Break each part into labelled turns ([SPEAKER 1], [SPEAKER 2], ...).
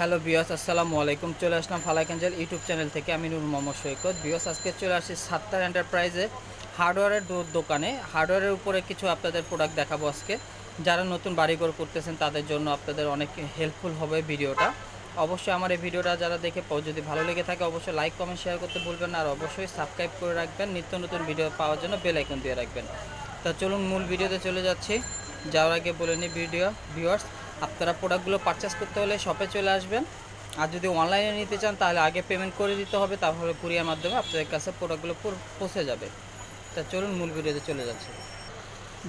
[SPEAKER 1] Hello বিয়স আসসালামু আলাইকুম। চলে আসলাম ফালাকাঞ্জাল ইউটিউব চ্যানেল থেকে। আমি নূর মোহাম্মদ সৈকত। বিয়স আজকে চলে আসি সাত্তার এন্টারপ্রাইজে হার্ডওয়্যারের দোকানে। হার্ডওয়্যারের উপরে কিছু আপনাদের প্রোডাক্ট দেখাবো আজকে। যারা নতুন বাড়িঘর করতেছেন, তাদের জন্য আপনাদের অনেক হেল্পফুল হবে ভিডিওটা। অবশ্যই আমার এই ভিডিওটা যারা দেখে যদি ভালো লেগে থাকে, অবশ্যই লাইক কমেন্ট শেয়ার করতে ভুলবেন না। আর অবশ্যই সাবস্ক্রাইব করে রাখবেন। নিত্য নতুন ভিডিও পাওয়ার জন্য বেল আইকন দিয়ে রাখবেন। তা চলুন মূল ভিডিওতে চলে যাচ্ছি। যাওয়ার আগে বলে নিই ভিডিও ভিউয়ার্স আপনারা প্রোডাক্টগুলো পারচেস করতে হলে শপে চলে আসবেন। আর যদি অনলাইনে নিতে চান, তাহলে আগে পেমেন্ট করে দিতে হবে তারপরে কুরিয়ার মাধ্যমে আপনাদের কাছে প্রোডাক্টগুলো পুর- পৌঁছে যাবে। তা চলুন মূল ভিডিওতে চলে যাচ্ছে।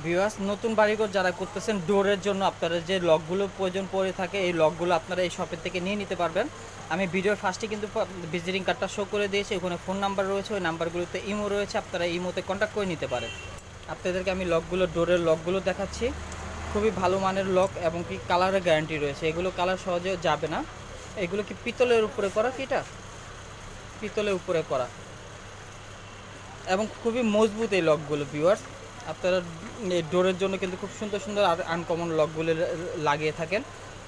[SPEAKER 1] ভিউয়ার্স নতুন বাড়িঘর যারা করতেছেন ডোরের জন্য আপনারা যে লকগুলো প্রয়োজন পড়ে থাকে, এই লকগুলো আপনারা এই শপের থেকে নিয়ে নিতে পারবেন। আমি ভিডিওর ফার্স্টে কিন্তু ভিজিটিং কার্ডটা শো করে দিয়েছি, ওখানে ফোন নাম্বার রয়েছে, ওই নাম্বারগুলোতে ইমো রয়েছে, আপনারা ইমোতে কন্ট্যাক্ট করে নিতে পারেন। আপনাদেরকে আমি লকগুলো ডোরের লকগুলো দেখাচ্ছি। খুবই ভালো মানের লক এবং কি কালারের গ্যারান্টি রয়েছে। এগুলো কালার সহজে যাবে না। এগুলো কি পিতলের উপরে করা কি এটা? পিতলের উপরে করা। এবং খুবই মজবুত এই লকগুলো ভিউয়ার্স আপনারা ডোরের জন্য কিন্তু খুব সুন্দর সুন্দর আর আনকমন লকগুলো লাগিয়ে থাকেন।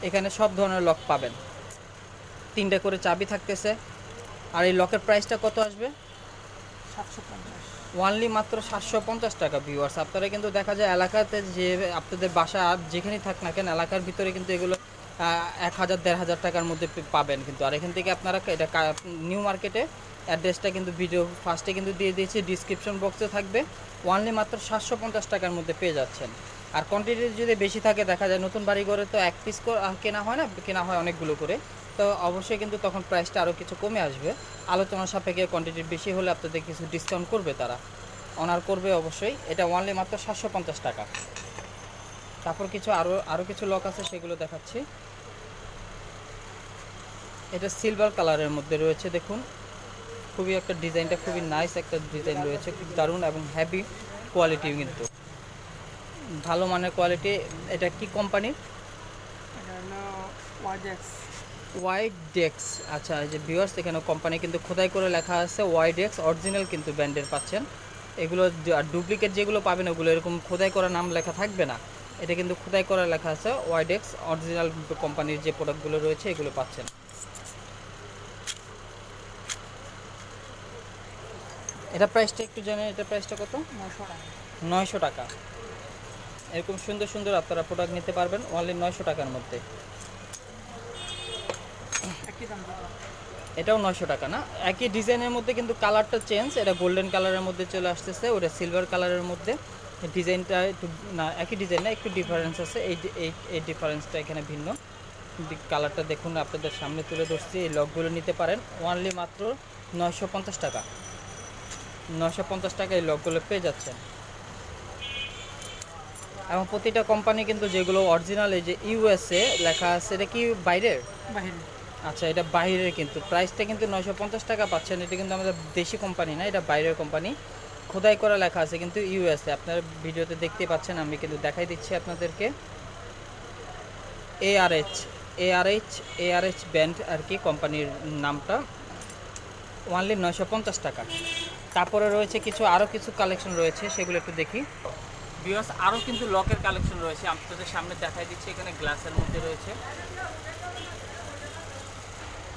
[SPEAKER 1] এখানে সব ধরনের লক পাবেন। তিনটা করে চাবি থাকতেছে। আর এই লকের প্রাইসটা কত আসবে?
[SPEAKER 2] সাতশো পঞ্চাশ।
[SPEAKER 1] ওয়ানলি মাত্র সাতশো পঞ্চাশ টাকা ভিউয়ার্স আপনারা কিন্তু দেখা যায় এলাকাতে যে আপনাদের বাসা যেখানেই থাক না কেন, এলাকার ভিতরে কিন্তু এগুলো এক হাজার, দেড় হাজার টাকার মধ্যে পাবেন কিন্তু। আর এখান থেকে আপনারা এটা নিউ মার্কেটে অ্যাড্রেসটা কিন্তু ভিডিও ফার্স্টে কিন্তু দিয়ে দিয়েছি ডিসক্রিপশন বক্সে থাকবে। ওয়ানলি মাত্র সাতশো পঞ্চাশ টাকার মধ্যে পেয়ে যাচ্ছেন। আর কোয়ান্টিটি যদি বেশি থাকে, দেখা যায় নতুন বাড়ি ঘরে তো এক পিস কেনা হয় না, কেনা হয় অনেকগুলো করে। তো অবশ্যই কিন্তু তখন প্রাইসটা আরও কিছু কমে আসবে। আলোচনা সাপেক্ষে কোয়ান্টিটি বেশি হলে আপনাদের কিছু ডিসকাউন্ট করবে তারা। অনার করবে অবশ্যই। এটা ওয়ানলি মাত্র সাতশো পঞ্চাশ টাকা। তারপর কিছু আরও আরও কিছু লক আছে, সেগুলো দেখাচ্ছি। এটা সিলভার কালারের মধ্যে রয়েছে, দেখুন। খুবই একটা ডিজাইনটা খুবই নাইস একটা ডিজাইন রয়েছে, খুব দারুণ এবং হ্যাভি কোয়ালিটি কিন্তু। ভালো মানের কোয়ালিটি এটা কি কোম্পানির
[SPEAKER 2] এটা
[SPEAKER 1] ওয়াইড ডেক্স আচ্ছা এই যে ভিউয়ার্স এখানে কোম্পানি কিন্তু খোদাই করে লেখা আছে ওয়াইড ডেক্স অরিজিনাল কিন্তু ব্র্যান্ডের পাচ্ছেন। এগুলো আর ডুপ্লিকেট যেগুলো পাবেন ওগুলো এরকম খোদাই করা নাম লেখা থাকবে না। এটা কিন্তু খোদাই করা লেখা আছে ওয়াইডেক্স অরিজিনাল কোম্পানির যে প্রোডাক্টগুলো রয়েছে এগুলো পাচ্ছেন। এটা প্রাইসটা একটু জানেন এটা প্রাইসটা কত?
[SPEAKER 2] টাকা।
[SPEAKER 1] নয়শো টাকা। এরকম সুন্দর সুন্দর আপনারা প্রোডাক্ট নিতে পারবেন অনলি নয়শো টাকার মধ্যে। এটাও নয়শো টাকা না? একই ডিজাইনের মধ্যে কিন্তু কালারটা চেঞ্জ এটা গোল্ডেন কালারের মধ্যে চলে আসতেছে ওটা সিলভার কালারের মধ্যে। ডিজাইনটা একটু না একই ডিজাইন না একটু ডিফারেন্স আছে। এই এই এই ডিফারেন্সটা এখানে ভিন্ন। কালারটা দেখুন আপনাদের সামনে তুলে ধরছি এই লকগুলো নিতে পারেন। ওয়ানলি মাত্র নয়শো পঞ্চাশ টাকা। নয়শো পঞ্চাশ টাকা এই লকগুলো পেয়ে যাচ্ছেন। এবং প্রতিটা কোম্পানি কিন্তু যেগুলো অরিজিনাল এই যে ইউএসএ লেখা আছে এটা কি বাইরের। আচ্ছা এটা বাইরের কিন্তু। প্রাইসটা কিন্তু নয়শো পঞ্চাশ টাকা পাচ্ছেন। এটা কিন্তু আমাদের দেশি কোম্পানি না, এটা বাইরের কোম্পানি খোদাই করা লেখা আছে কিন্তু ইউএসএ আপনারা ভিডিওতে দেখতে পাচ্ছেন, আমি কিন্তু দেখাই দিচ্ছি আপনাদেরকে। এআরএইচ এআরএইচ এআরএইচ ব্যান্ড আর কি কোম্পানির নামটা। ওয়ানলি নয়শো পঞ্চাশ টাকা। তারপরে রয়েছে কিছু আরও কিছু কালেকশন রয়েছে, সেগুলো একটু দেখি। বিকজ আরও কিন্তু লকের কালেকশন রয়েছে। আপনাদের সামনে দেখাই দিচ্ছি, এখানে গ্লাসের মধ্যে রয়েছে।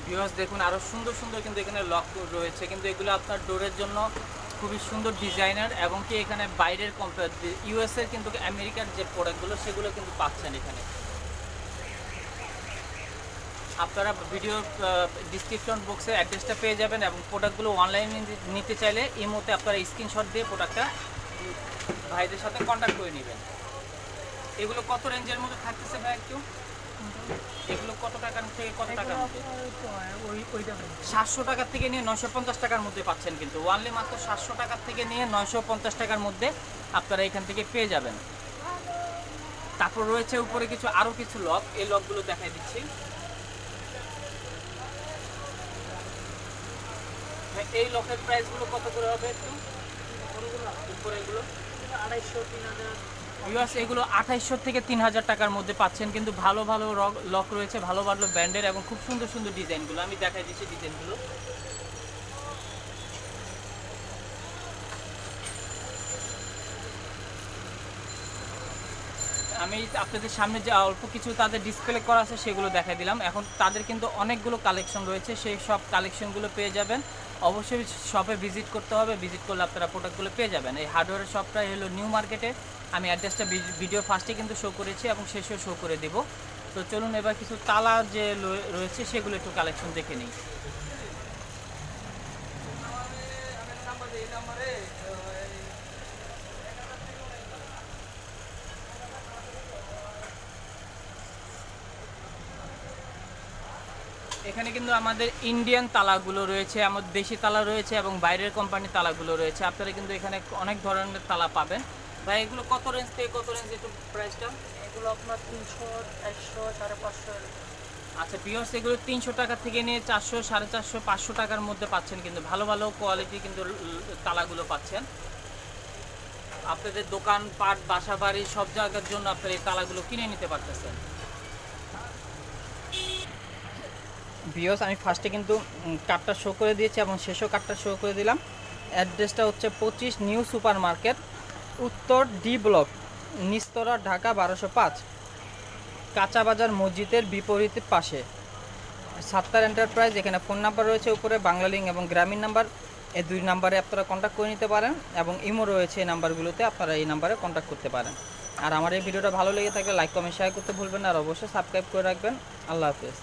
[SPEAKER 1] ভিউয়ার্স, দেখুন আরও সুন্দর সুন্দর কিন্তু এখানে লক রয়েছে। কিন্তু এগুলো আপনার ডোরের জন্য খুবই সুন্দর ডিজাইনার এবং কি এখানে বাইরের কম্পেয়ার ইউএসএর কিন্তু আমেরিকার যে প্রোডাক্টগুলো সেগুলো কিন্তু পাচ্ছেন এখানে। আপনারা ভিডিও ডিসক্রিপশন বক্সে অ্যাড্রেসটা পেয়ে যাবেন এবং প্রোডাক্টগুলো অনলাইনে নিতে চাইলে এই মুহূর্তে আপনারা স্ক্রিনশট দিয়ে প্রোডাক্টটা ভাইদের সাথে কন্ট্যাক্ট করে নেবেন। এগুলো কত রেঞ্জের মধ্যে থাকতেছে ভাই একটু? এগুলো কত টাকার থেকে কত টাকার
[SPEAKER 2] এগুলো
[SPEAKER 1] মধ্যে?
[SPEAKER 2] আপনার তো ওই ওই দামে
[SPEAKER 1] সাতশো টাকার থেকে নিয়ে নয়শো পঞ্চাশ টাকার মধ্যে পাচ্ছেন কিন্তু। ওয়ানলি মাত্র সাতশো টাকার থেকে নিয়ে নয়শো পঞ্চাশ টাকার মধ্যে আপনারা এখান থেকে পেয়ে যাবেন। তারপর রয়েছে উপরে কিছু আরও কিছু লক। এই লকগুলো দেখাই দিচ্ছি। এই লকের প্রাইসগুলো কত করে হবে একটু? উপরে এগুলো
[SPEAKER 2] আড়াইশো তিন হাজার।
[SPEAKER 1] ইউএস এগুলো আঠাইশশো থেকে তিন হাজার টাকার মধ্যে পাচ্ছেন। কিন্তু ভালো ভালো লক রয়েছে, ভালো ভালো ব্র্যান্ডের এবং খুব সুন্দর সুন্দর ডিজাইনগুলো। আমি দেখাই দিচ্ছি ডিজাইনগুলো। আমি আপনাদের সামনে যে অল্প কিছু তাদের ডিসপ্লে করা আছে, সেগুলো দেখাই দিলাম। এখন তাদের কিন্তু অনেকগুলো কালেকশন রয়েছে, সেই সব কালেকশনগুলো পেয়ে যাবেন। অবশ্যই শপে ভিজিট করতে হবে। ভিজিট করলে আপনারা প্রোডাক্টগুলো পেয়ে যাবেন। এই হার্ডওয়্যারের শপটা হলো নিউ মার্কেটে আমি অ্যাড্রেসটা ভিডিও ফার্স্টে কিন্তু শো করেছি এবং শেষেও শো করে দেব। তো চলুন এবার কিছু তালা যে রয়েছে সেগুলো একটু কালেকশন দেখে নিই। এখানে কিন্তু আমাদের ইন্ডিয়ান তালাগুলো রয়েছে আমাদের দেশি তালা রয়েছে এবং বাইরের কোম্পানির তালাগুলো রয়েছে। আপনারা কিন্তু এখানে অনেক ধরনের তালা পাবেন। ভাই এগুলো কত রেঞ্জ থেকে কত রেঞ্জ একটু প্রাইসটা
[SPEAKER 2] এগুলো আপনার তিনশো একশো সাড়ে পাঁচশো
[SPEAKER 1] আচ্ছা পিওর্স এগুলো তিনশো টাকা থেকে নিয়ে চারশো সাড়ে চারশো পাঁচশো টাকার মধ্যে পাচ্ছেন কিন্তু। ভালো ভালো কোয়ালিটি কিন্তু তালাগুলো পাচ্ছেন। আপনাদের দোকান পাট বাসা বাড়ি সব জায়গার জন্য আপনারা এই তালাগুলো কিনে নিতে পারতেছেন। বিয়স আমি ফার্স্টে কিন্তু কার্ডটা শো করে দিয়েছি এবং শেষও কার্ডটা শো করে দিলাম। অ্যাড্রেসটা হচ্ছে পঁচিশ নিউ সুপার মার্কেট উত্তর ডি ব্লক নিস্তরা, ঢাকা বারোশো পাঁচ কাঁচা বাজার মসজিদের বিপরীত পাশে। সাত্তার এন্টারপ্রাইজ এখানে ফোন নাম্বার রয়েছে উপরে, বাংলা লিঙ্ক এবং গ্রামীণ নাম্বার এই দুই নাম্বারে আপনারা কন্ট্যাক্ট করে নিতে পারেন এবং ইমো রয়েছে এই নাম্বারগুলোতে আপনারা এই নাম্বারে কন্ট্যাক্ট করতে পারেন। আর আমার এই ভিডিওটা ভালো লেগে থাকলে লাইক কমেন্ট শেয়ার করতে ভুলবেন আর অবশ্যই সাবস্ক্রাইব করে রাখবেন। আল্লাহ হাফেজ।